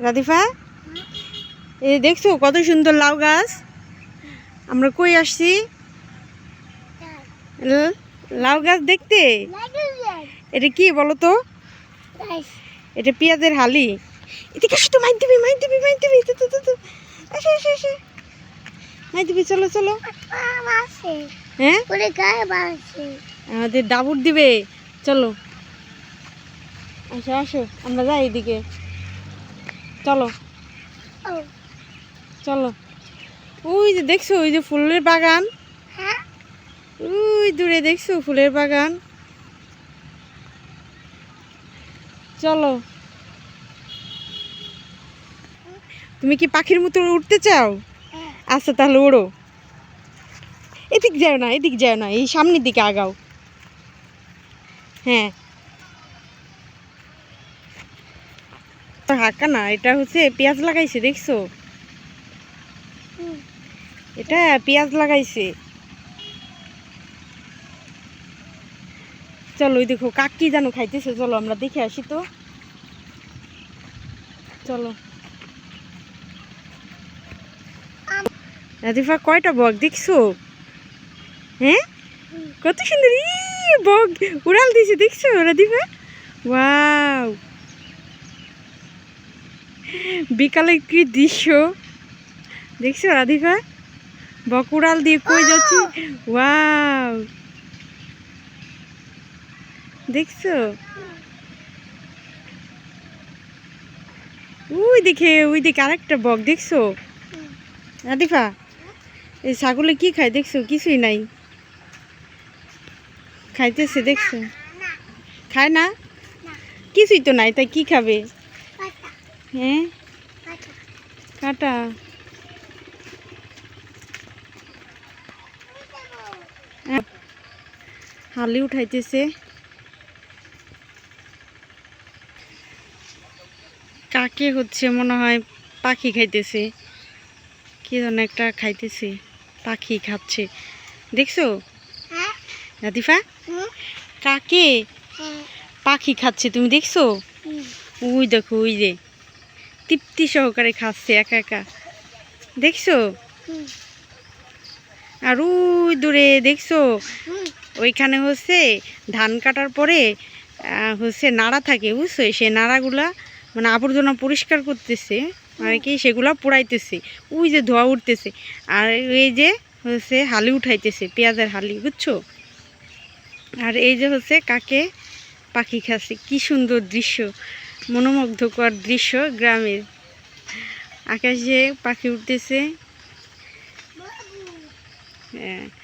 রাধিফা এই দেখছ কত সুন্দর লাউ গাছ? আমরা কই আসছি? লাউ গাছ দেখতে? এটা কি বলো তো? এটা পেঁয়াজের হালি। এদিকে দিবি মাই দিবি চলো চলো। হ্যাঁ? আমাদের ডাবুর দিবে। চলো। আসো আসো, আমরা যাই এদিকে। চলো। চলো। ওই যে দেখছ ওই যে ফুলের বাগান? ওই দূরে দেখছ ফুলের বাগান? চলো। তুমি কি পাখির মতো উঠতে চাও? আচ্ছা তাহলে ওড়ো। এদিক যাও না এদিক যাও না এই সামনের দিকে আগাও। হ্যাঁ। হাঁকা না, এটা হচ্ছে পেঁয়াজ লাগাইছে, দেখছ? এটা পেঁয়াজ লাগাইছে। চলো ওই দেখো, কাক কি জানো খাইতেছে, চলো আমরা দেখে আসি তো। চলো। রাধিফা কয়টা বক দেখছ? হ্যাঁ? কত সুন্দর বক। উড়াল দিছে, দেখছ রাধিফা ওয়াও। বিকালে কি দৃশ্য? দেখছ রাধিফা বকুড়াল দিয়ে কই যাচ্ছে? ওয়াও! দেখছ? ওই দেখে, ওই দিকে আরেকটা বক, দেখছ? রাধিফা এই ছাগলে কি খায় দেখছ? কিছুই নাই। খাইতেছে, দেখছ? খায় না? কিছুই তো নাই, তাই কি খাবে? হ্যাঁ কাটা। হ্যাঁ। হালি উঠাইতেছে। কাকে হচ্ছে মনে হয় পাখি খাইতেছে। কি যেন একটা খাইতেছে পাখি খাচ্ছে। দেখছ? রাধিফা কাকে? পাখি খাচ্ছে তুমি দেখছ? ওই দেখো ওই যে। তৃপ্তি সহকারে খাচ্ছে একা একা। দেখছ? আর ওই দূরে দেখছ? ওইখানে হচ্ছে ধান কাটার পরে হচ্ছে নাড়া থাকে বুঝছ? সে নাড়াগুলা মানে আবর্জনা পরিষ্কার করতেছে আর কি সেগুলা পোড়াইতেছে। ওই যে ধোয়া উঠতেছে। আর এই যে হচ্ছে হালি উঠাইতেছে পেঁয়াজের হালি বুঝছ? আর এই যে হচ্ছে কাকে পাখি খাচ্ছে কি সুন্দর দৃশ্য। মনোমুগ্ধকর দৃশ্য গ্রামের। আকাশে পাখি উঠতেছে। হ্যাঁ।